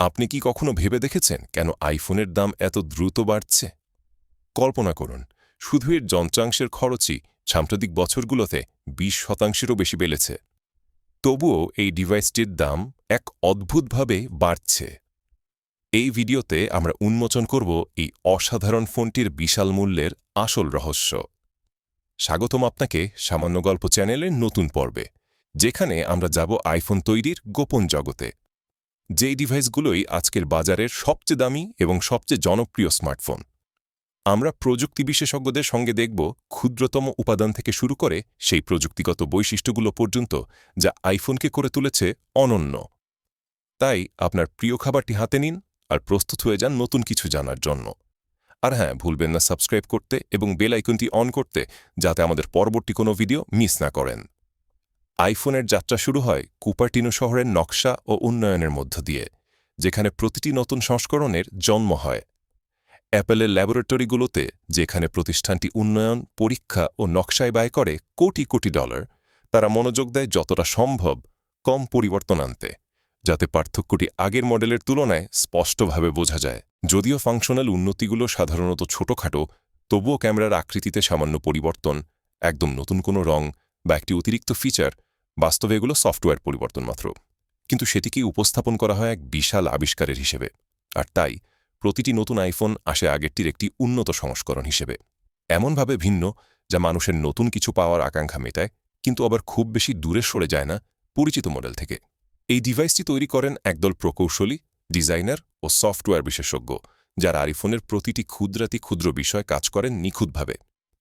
আপনি কি কখনো ভেবে দেখেছেন কেন আইফোনের দাম এত দ্রুত বাড়ছে? কল্পনা করুন, শুধু এর যন্ত্রাংশের খরচই সাম্প্রতিক বছরগুলোতে বিশ শতাংশেরও বেশি বেড়েছে। তবুও এই ডিভাইসটির দাম এক অদ্ভুতভাবে বাড়ছে। এই ভিডিওতে আমরা উন্মোচন করব এই অসাধারণ ফোনটির বিশাল মূল্যের আসল রহস্য। স্বাগতম আপনাকে সামান্য গল্প চ্যানেলের নতুন পর্বে, যেখানে আমরা যাব আইফোন তৈরির গোপন জগতে। যেই ডিভাইসগুলোই আজকের বাজারের সবচেয়ে দামি এবং সবচেয়ে জনপ্রিয় স্মার্টফোন। আমরা প্রযুক্তি বিশেষজ্ঞদের সঙ্গে দেখব ক্ষুদ্রতম উপাদান থেকে শুরু করে সেই প্রযুক্তিগত বৈশিষ্ট্যগুলো পর্যন্ত যা আইফোনকে করে তুলেছে অনন্য। তাই আপনার প্রিয় খাবারটি হাতে নিন আর প্রস্তুত হয়ে যান নতুন কিছু জানার জন্য। আর হ্যাঁ ভুলবেন না সাবস্ক্রাইব করতে এবং বেল আইকনটি অন করতে যাতে আমাদের পরবর্তী কোনো ভিডিও মিস না করেন। আইফোনের যাত্রা শুরু হয় কুপারটিনো শহরের নকশা ও উন্নয়নের মধ্য দিয়ে, যেখানে প্রতিটি নতুন সংস্করণের জন্ম হয়। অ্যাপেলের ল্যাবরেটরিগুলোতে, যেখানে প্রতিষ্ঠানটি উন্নয়ন, পরীক্ষা ও নকশায় ব্যয় করে কোটি কোটি ডলার, তারা মনোযোগ দেয় যতটা সম্ভব কম পরিবর্তন আনতে, যাতে পার্থক্যটি আগের মডেলের তুলনায় স্পষ্টভাবে বোঝা যায়। যদিও ফাংশনাল উন্নতিগুলো সাধারণত ছোটখাটো, তবুও ক্যামেরার আকৃতিতে সামান্য পরিবর্তন, একদম নতুন কোনো রং বা একটি অতিরিক্ত ফিচার বাস্তবে এগুলো সফটওয়্যার পরিবর্তন মাত্র। কিন্তু সেটিকেই উপস্থাপন করা হয় এক বিশাল আবিষ্কারের হিসেবে। আর তাই, প্রতিটি নতুন আইফোন আসে আগেরটির একটি উন্নত সংস্করণ হিসেবে। এমনভাবে ভিন্ন, যা মানুষের নতুন কিছু পাওয়ার আকাঙ্ক্ষা মেটায়, কিন্তু আবার খুব বেশি দূরে সরে যায় না পরিচিত মডেল থেকে। এই ডিভাইসটি তৈরি করেন একদল প্রকৌশলী, ডিজাইনার ও সফটওয়্যার বিশেষজ্ঞ, যারা আইফোনের প্রতিটি ক্ষুদ্রাতি ক্ষুদ্র বিষয় কাজ করেন নিখুঁতভাবে।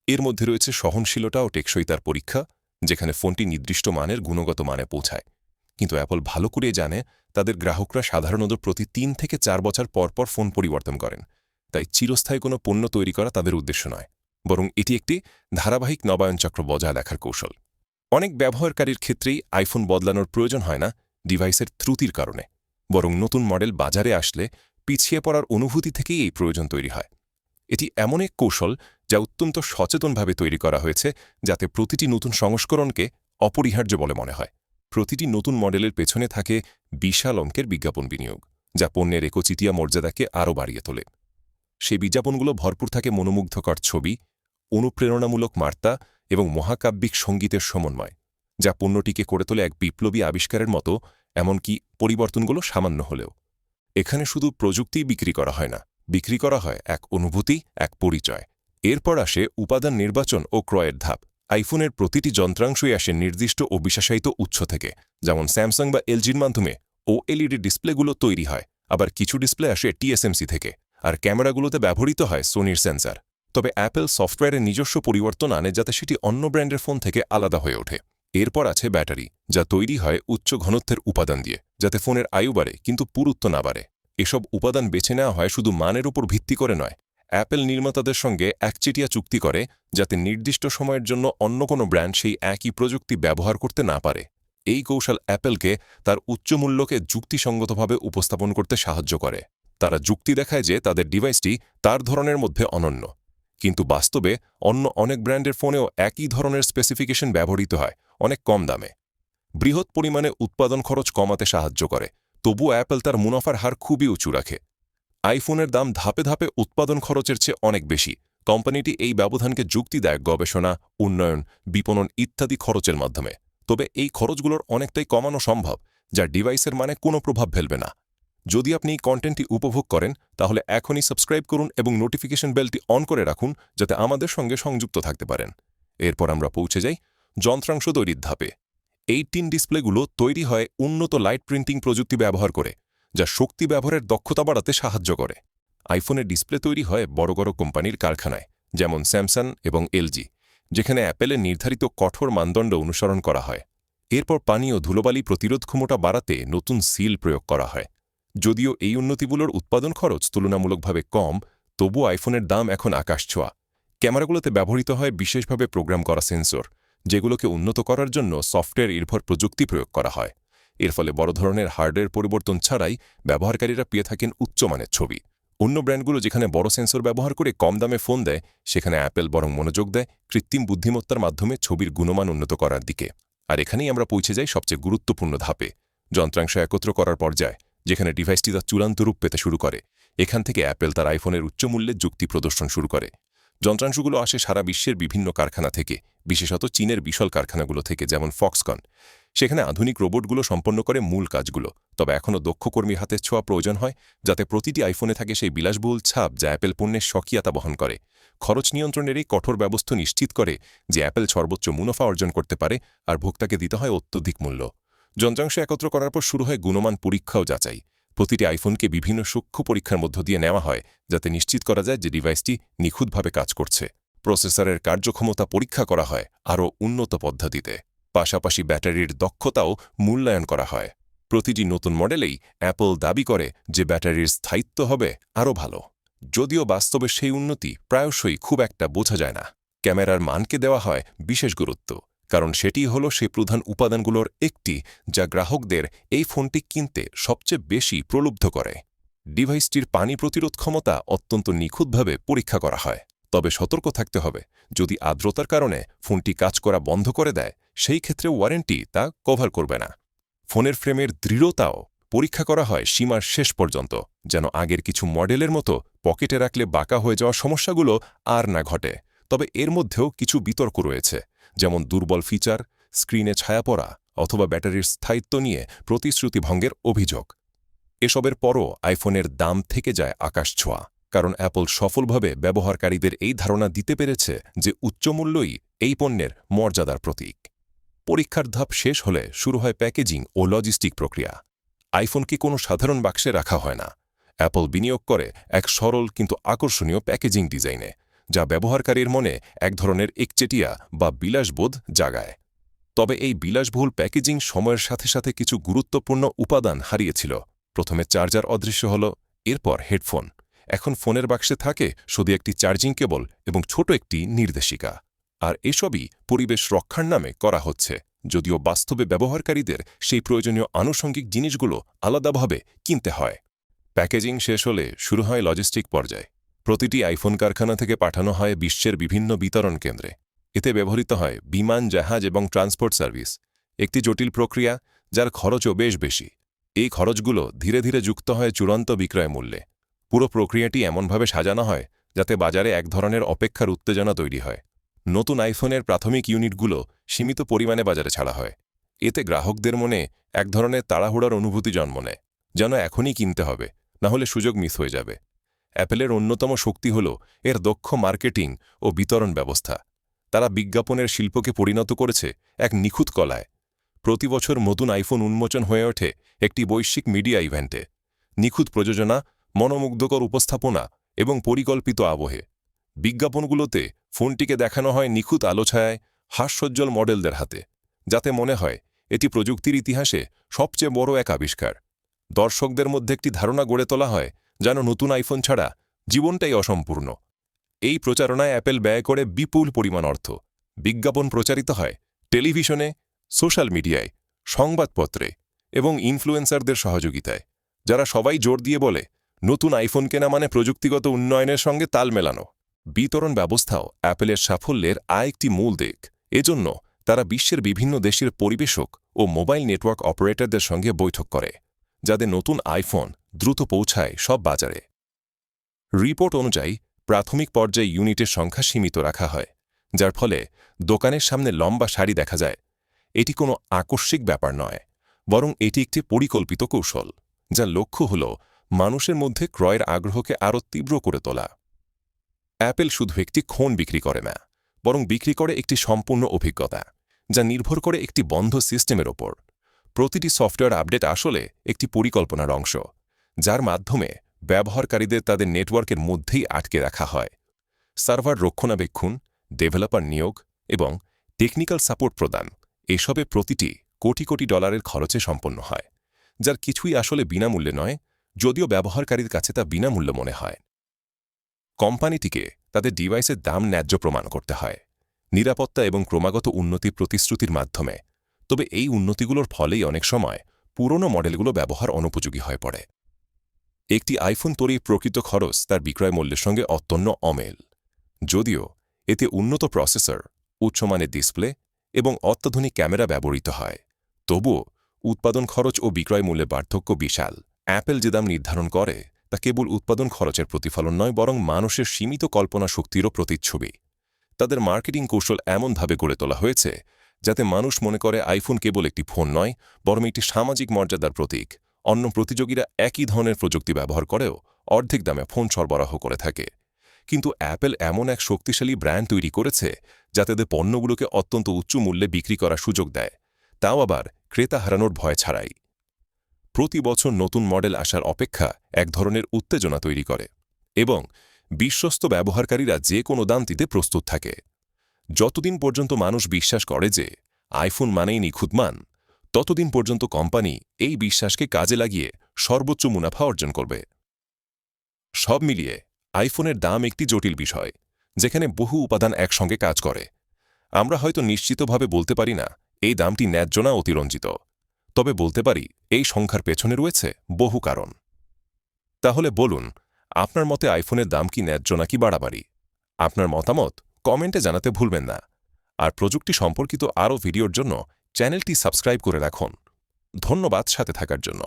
এর মধ্যে রয়েছে সহনশীলতা ও টেকসইতার পরীক্ষা যেখানে ফোনটি নির্দিষ্ট মানের গুণগত মানে পৌঁছায়। কিন্তু অ্যাপল ভালো করে জানে তাদের গ্রাহকরা সাধারণত প্রতি তিন থেকে চার বছর পর পর ফোন পরিবর্তন করেন। তাই চিরস্থায়ী কোনো পণ্য তৈরি করা তাদের উদ্দেশ্য নয়, বরং এটি একটি ধারাবাহিক নবায়ন চক্র বজায় রাখার কৌশল। অনেক ব্যবহারকারীর ক্ষেত্রেই আইফোন বদলানোর প্রয়োজন হয় না ডিভাইসের ত্রুটির কারণে, বরং নতুন মডেল বাজারে আসলে পিছিয়ে পড়ার অনুভূতি থেকেই এই প্রয়োজন তৈরি হয়। এটি এমন এক কৌশল যা অত্যন্ত সচেতনভাবে তৈরি করা হয়েছে যাতে প্রতিটি নতুন সংস্করণকে অপরিহার্য বলে মনে হয়। প্রতিটি নতুন মডেলের পেছনে থাকে বিশাল অঙ্কের বিজ্ঞাপন বিনিয়োগ, যা পণ্যের একচিটিয়া মর্যাদাকে আরও বাড়িয়ে তোলে। সেই বিজ্ঞাপনগুলো ভরপুর থাকে মনোমুগ্ধকর ছবি, অনুপ্রেরণামূলক বার্তা এবং মহাকাব্যিক সঙ্গীতের সমন্বয়, যা পণ্যটিকে করে তোলে এক বিপ্লবী আবিষ্কারের মতো, এমনকি পরিবর্তনগুলো সামান্য হলেও। এখানে শুধু প্রযুক্তিই বিক্রি করা হয় না, বিক্রি করা হয় এক অনুভূতি, এক পরিচয়। এরপর আসে উপাদান নির্বাচন ও ক্রয়ের ধাপ। আইফোনের প্রতিটি যন্ত্রাংশই আসে নির্দিষ্ট ও বিশেষায়িত উৎস থেকে, যেমন স্যামসাং বা এলজির মাধ্যমে ও এলইডি ডিসপ্লেগুলো তৈরি হয়, আবার কিছু ডিসপ্লে আসে টিএসএমসি থেকে, আর ক্যামেরাগুলোতে ব্যবহৃত হয় সোনির সেন্সার। তবে অ্যাপেল সফটওয়্যারের নিজস্ব পরিবর্তন আনে যাতে সেটি অন্য ব্র্যান্ডের ফোন থেকে আলাদা হয়ে ওঠে। এরপর আছে ব্যাটারি, যা তৈরি হয় উচ্চ ঘনত্বের উপাদান দিয়ে, যাতে ফোনের আয়ু বাড়ে কিন্তু পুরুত্ব না বাড়ে। এসব উপাদান বেছে নেওয়া হয় শুধু মানের উপর ভিত্তি করে নয় অ্যাপেল নির্মাতাদের সঙ্গে একচেটিয়া চুক্তি করে যাতে নির্দিষ্ট সময়ের জন্য অন্য কোনো ব্র্যান্ড সেই একই প্রযুক্তি ব্যবহার করতে না পারে। এই কৌশল অ্যাপেলকে তার উচ্চ মূল্যকে যুক্তিসঙ্গতভাবে উপস্থাপন করতে সাহায্য করে। তারা যুক্তি দেখায় যে তাদের ডিভাইসটি তার ধরনের মধ্যে অনন্য। কিন্তু বাস্তবে অন্য অনেক ব্র্যান্ডের ফোনেও একই ধরনের স্পেসিফিকেশন ব্যবহৃত হয়, অনেক কম দামে। বৃহৎ পরিমাণে উৎপাদন খরচ কমাতে সাহায্য করে তবু অ্যাপেল তার মুনাফার হার খুবই উঁচু রাখে। আইফোনের দাম ধাপে ধাপে উৎপাদন খরচের চেয়ে অনেক বেশি। কোম্পানিটি এই ব্যবধানকে যুক্তি দেয় গবেষণা, উন্নয়ন, বিপণন ইত্যাদি খরচের মাধ্যমে। তবে এই খরচগুলোর অনেকটাই কমানো সম্ভব, যা ডিভাইসের মানে কোনো প্রভাব ফেলবে না। যদি আপনি এই কন্টেন্টটি উপভোগ করেন, তাহলে এখনই সাবস্ক্রাইব করুন এবং নোটিফিকেশন বেলটি অন করে রাখুন, যাতে আমাদের সঙ্গে সংযুক্ত থাকতে পারেন। এরপর আমরা পৌঁছে যাই যন্ত্রাংশ তৈরির ধাপে। এইটিন ডিসপ্লেগুলো তৈরি হয় উন্নত লাইট প্রিন্টিং প্রযুক্তি ব্যবহার করে। যা শক্তি ব্যবহারের দক্ষতা বাড়াতে সাহায্য করে। আইফোনের ডিসপ্লে তৈরি হয় বড় বড় কোম্পানির কারখানায়, যেমন স্যামসাং এবং এলজি, যেখানে অ্যাপেলের নির্ধারিত কঠোর মানদণ্ড অনুসরণ করা হয়। এরপর পানি ও ধুলোবালি প্রতিরোধ ক্ষমতা বাড়াতে নতুন সিল প্রয়োগ করা হয়। যদিও এই উন্নতিগুলোর উৎপাদন খরচ তুলনামূলকভাবে কম তবু আইফোনের দাম এখন আকাশ ছোঁয়া। ক্যামেরাগুলোতে ব্যবহৃত হয় বিশেষভাবে প্রোগ্রাম করা সেন্সর, যেগুলোকে উন্নত করার জন্য সফটওয়্যার নির্ভর প্রযুক্তি প্রয়োগ করা হয়। এর ফলে বড় ধরনের হার্ডওয়্যার পরিবর্তন ছাড়াই ব্যবহারকারীরা পেয়ে থাকেন উচ্চমানের ছবি। অন্য ব্র্যান্ডগুলো যেখানে বড় সেন্সর ব্যবহার করে কম দামে ফোন দেয়, সেখানে অ্যাপেল বরং মনোযোগ দেয় কৃত্রিম বুদ্ধিমত্তার মাধ্যমে ছবির গুণমান উন্নত করার দিকে। আর এখানেই আমরা পৌঁছে যাই সবচেয়ে গুরুত্বপূর্ণ ধাপে। যন্ত্রাংশ একত্র করার পর্যায়ে, যেখানে ডিভাইসটি তার চূড়ান্ত রূপ পেতে শুরু করে। এখান থেকে অ্যাপেল তার আইফোনের উচ্চ মূল্যের যুক্তি প্রদর্শন শুরু করে। যন্ত্রাংশগুলো আসে সারা বিশ্বের বিভিন্ন কারখানা থেকে, বিশেষত চীনের বিশাল কারখানাগুলো থেকে, যেমন ফক্সকন। সেখানে আধুনিক রোবটগুলো সম্পন্ন করে মূল কাজগুলো। তবে এখনও দক্ষ কর্মীর হাতের ছোঁয়া প্রয়োজন হয়, যাতে প্রতিটি আইফোনে থাকে সেই বিলাসবহুল ছাপ যা অ্যাপেল পণ্যের স্বকীয়তা বহন করে। খরচ নিয়ন্ত্রণের এই কঠোর ব্যবস্থা নিশ্চিত করে যে অ্যাপেল সর্বোচ্চ মুনাফা অর্জন করতে পারে আর ভোক্তাকে দিতে হয় অত্যধিক মূল্য। যন্ত্রাংশ একত্র করার পর শুরু হয় গুণমান পরীক্ষাও যাচাই। প্রতিটি আইফোনকে বিভিন্ন সূক্ষ্ম পরীক্ষার মধ্য দিয়ে নেওয়া হয়, যাতে নিশ্চিত করা যায় যে ডিভাইসটি নিখুঁতভাবে কাজ করছে। প্রসেসরের কার্যক্ষমতা পরীক্ষা করা হয় আরও উন্নত পদ্ধতিতে। পাশাপাশি ব্যাটারির দক্ষতাও মূল্যায়ন করা হয়। প্রতিটি নতুন মডেলেই অ্যাপল দাবি করে যে ব্যাটারির স্থায়িত্ব হবে আরও ভালো। যদিও বাস্তবে সেই উন্নতি প্রায়শই খুব একটা বোঝা যায় না। ক্যামেরার মানকে দেওয়া হয় বিশেষ গুরুত্ব, কারণ সেটি হল সেই প্রধান উপাদানগুলোর একটি যা গ্রাহকদের এই ফোনটি কিনতে সবচেয়ে বেশি প্রলুব্ধ করে। ডিভাইসটির পানি প্রতিরোধ ক্ষমতা অত্যন্ত নিখুঁতভাবে পরীক্ষা করা হয়। তবে সতর্ক থাকতে হবে। যদি আর্দ্রতার কারণে ফোনটি কাজ করা বন্ধ করে দেয় সেই ক্ষেত্রে ওয়ারেন্টি তা কভার করবে না। ফোনের ফ্রেমের দৃঢ়তাও পরীক্ষা করা হয় সীমার শেষ পর্যন্ত, যেন আগের কিছু মডেলের মতো পকেটে রাখলে বাঁকা হয়ে যাওয়া সমস্যাগুলো আর না ঘটে। তবে এর মধ্যেও কিছু বিতর্ক রয়েছে, যেমন দুর্বল ফিচার স্ক্রিনে ছায়া পড়া অথবা ব্যাটারির স্থায়িত্ব নিয়ে প্রতিশ্রুতি ভঙ্গের অভিযোগ। এসবের পরও আইফোনের দাম থেকে যায় আকাশ ছোঁয়া, কারণ অ্যাপল সফলভাবে ব্যবহারকারীদের এই ধারণা দিতে পেরেছে যে উচ্চমূল্যই এই পণ্যের মর্যাদার প্রতীক। পরীক্ষার ধাপ শেষ হলে শুরু হয় প্যাকেজিং ও লজিস্টিক প্রক্রিয়া। আইফোনকে কোনো সাধারণ বাক্সে রাখা হয় না? অ্যাপল বিনিয়োগ করে এক সরল কিন্তু আকর্ষণীয় প্যাকেজিং ডিজাইনে, যা ব্যবহারকারীর মনে এক ধরনের একচেটিয়া বা বিলাসবোধ জাগায়। তবে এই বিলাসবহুল প্যাকেজিং সময়ের সাথে সাথে কিছু গুরুত্বপূর্ণ উপাদান হারিয়েছিল। প্রথমে চার্জার অদৃশ্য হল, এরপর হেডফোন। এখন ফোনের বাক্সে থাকে শুধু একটি চার্জিং কেবল এবং ছোট একটি নির্দেশিকা। আর এসবই পরিবেশ রক্ষার নামে করা হচ্ছে। যদিও বাস্তবে ব্যবহারকারীদের সেই প্রয়োজনীয় আনুষঙ্গিক জিনিসগুলো আলাদাভাবে কিনতে হয়। প্যাকেজিং শেষ হলে শুরু হয় লজিস্টিক পর্যায়ে। প্রতিটি আইফোন কারখানা থেকে পাঠানো হয় বিশ্বের বিভিন্ন বিতরণ কেন্দ্রে। এতে ব্যবহৃত হয় বিমান, জাহাজ এবং ট্রান্সপোর্ট সার্ভিস। একটি জটিল প্রক্রিয়া যার খরচও বেশ বেশি। এই খরচগুলো ধীরে ধীরে যুক্ত হয় চূড়ান্ত বিক্রয় মূল্যে। পুরো প্রক্রিয়াটি এমনভাবে সাজানো হয় যাতে বাজারে এক ধরনের অপেক্ষার উত্তেজনা তৈরি হয়। নতুন আইফোনের প্রাথমিক ইউনিটগুলো সীমিত পরিমাণে বাজারে ছাড়া হয়। এতে গ্রাহকদের মনে এক ধরনের তাড়াহুড়ার অনুভূতি জন্ম নেয়, যেন এখনই কিনতে হবে না হলে সুযোগ মিস হয়ে যাবে। অ্যাপেলের অন্যতম শক্তি হল এর দক্ষ মার্কেটিং ও বিতরণ ব্যবস্থা। তারা বিজ্ঞাপনের শিল্পকে পরিণত করেছে এক নিখুঁত কলায়। প্রতি বছর নতুন আইফোন উন্মোচন হয়ে ওঠে একটি বৈশ্বিক মিডিয়া ইভেন্টে। নিখুঁত প্রযোজনা, মনোমুগ্ধকর উপস্থাপনা এবং পরিকল্পিত আবহে। বিজ্ঞাপনগুলোতে ফোনটিকে দেখানো হয় নিখুঁত আলোছায়ায় হাস্যজ্জ্বল মডেলদের হাতে, যাতে মনে হয় এটি প্রযুক্তির ইতিহাসে সবচেয়ে বড় এক আবিষ্কার। দর্শকদের মধ্যে একটি ধারণা গড়ে তোলা হয় যেন নতুন আইফোন ছাড়া জীবনটাই অসম্পূর্ণ। এই প্রচারণায় অ্যাপেল ব্যয় করে বিপুল পরিমাণ অর্থ। বিজ্ঞাপন প্রচারিত হয় টেলিভিশনে, সোশ্যাল মিডিয়ায়, সংবাদপত্রে এবং ইনফ্লুয়েন্সারদের সহযোগিতায়, যারা সবাই জোর দিয়ে বলে, নতুন আইফোন কেনা মানে প্রযুক্তিগত উন্নয়নের সঙ্গে তাল মেলানো। বিতরণ ব্যবস্থাও অ্যাপেলের সাফল্যের আরেকটি মূল দিক। এজন্য তারা বিশ্বের বিভিন্ন দেশের পরিবেশক ও মোবাইল নেটওয়ার্ক অপারেটরদের সঙ্গে বৈঠক করে, যাদের নতুন আইফোন দ্রুত পৌঁছায় সব বাজারে। রিপোর্ট অনুযায়ী, প্রাথমিক পর্যায়ে ইউনিটের সংখ্যা সীমিত রাখা হয়, যার ফলে দোকানের সামনে লম্বা সারি দেখা যায়। এটি কোনো আকস্মিক ব্যাপার নয়, বরং এটি একটি পরিকল্পিত কৌশল, যার লক্ষ্য হল মানুষের মধ্যে ক্রয়ের আগ্রহকে আরও তীব্র করে তোলা। অ্যাপেল শুধু একটি ক্ষণ বিক্রি করে না, বরং বিক্রি করে একটি সম্পূর্ণ অভিজ্ঞতা, যা নির্ভর করে একটি বন্ধ সিস্টেমের ওপর। প্রতিটি সফটওয়্যার আপডেট আসলে একটি পরিকল্পনার অংশ, যার মাধ্যমে ব্যবহারকারীদের তাদের নেটওয়ার্কের মধ্যেই আটকে রাখা হয়। সার্ভার রক্ষণাবেক্ষণ, ডেভেলপার নিয়োগ এবং টেকনিক্যাল সাপোর্ট প্রদান, এসবে প্রতিটি কোটি কোটি ডলারের খরচে সম্পন্ন হয়, যার কিছুই আসলে বিনামূল্যে নয়, যদিও ব্যবহারকারীর কাছে তা বিনামূল্য মনে হয়। কোম্পানিটিকে তাদের ডিভাইসের দাম ন্যায্য প্রমাণ করতে হয়। নিরাপত্তা এবং ক্রমাগত উন্নতি প্রতিশ্রুতির মাধ্যমে। তবে এই উন্নতিগুলোর ফলেই অনেক সময় পুরনো মডেলগুলো ব্যবহার অনুপযোগী হয়ে পড়ে। একটি আইফোন তৈরির প্রকৃত খরচ তার বিক্রয় মূল্যের সঙ্গে অত্যন্য অমেল। যদিও এতে উন্নত প্রসেসর, উচ্চমানের ডিসপ্লে এবং অত্যাধুনিক ক্যামেরা ব্যবহৃত হয়। তবুও উৎপাদন খরচ ও বিক্রয় মূল্যে পার্থক্য বিশাল। অ্যাপেল যে দাম নির্ধারণ করে তা কেবল উৎপাদন খরচের প্রতিফলন নয়, বরং মানুষের সীমিত কল্পনা শক্তিরও প্রতিচ্ছবি। তাদের মার্কেটিং কৌশল এমনভাবে গড়ে তোলা হয়েছে যাতে মানুষ মনে করে আইফোন কেবল একটি ফোন নয়, বরং একটি সামাজিক মর্যাদার প্রতীক। অন্য প্রতিযোগীরা একই ধরনের প্রযুক্তি ব্যবহার করেও অর্ধেক দামে ফোন সরবরাহ করে থাকে। কিন্তু অ্যাপেল এমন এক শক্তিশালী ব্র্যান্ড তৈরি করেছে যাতে তাদের পণ্যগুলোকে অত্যন্ত উচ্চ মূল্যে বিক্রি করার সুযোগ দেয়। তাও আবার ক্রেতা হারানোর ভয় ছাড়াই। প্রতি বছর নতুন মডেল আসার অপেক্ষা এক ধরনের উত্তেজনা তৈরি করে এবং বিশ্বস্ত ব্যবহারকারীরা যে কোনো দাম দিতে প্রস্তুত থাকে। যতদিন পর্যন্ত মানুষ বিশ্বাস করে যে আইফোন মানেই নিখুঁত মান, ততদিন পর্যন্ত কোম্পানি এই বিশ্বাসকে কাজে লাগিয়ে সর্বোচ্চ মুনাফা অর্জন করবে। সব মিলিয়ে আইফোনের দাম একটি জটিল বিষয়, যেখানে বহু উপাদান একসঙ্গে কাজ করে। আমরা হয়তো নিশ্চিতভাবে বলতে পারি না, এই দামটি ন্যায্য না অতিরঞ্জিত। তবে বলতে পারি, এই সংখ্যার পেছনে রয়েছে বহু কারণ। তাহলে বলুন, আপনার মতে আইফোনের দাম কি ন্যায্য নাকি বাড়াবাড়ি? আপনার মতামত কমেন্টে জানাতে ভুলবেন না। আর প্রযুক্তি সম্পর্কিত আরও ভিডিওর জন্য চ্যানেলটি সাবস্ক্রাইব করে রাখুন। ধন্যবাদ সাথে থাকার জন্য।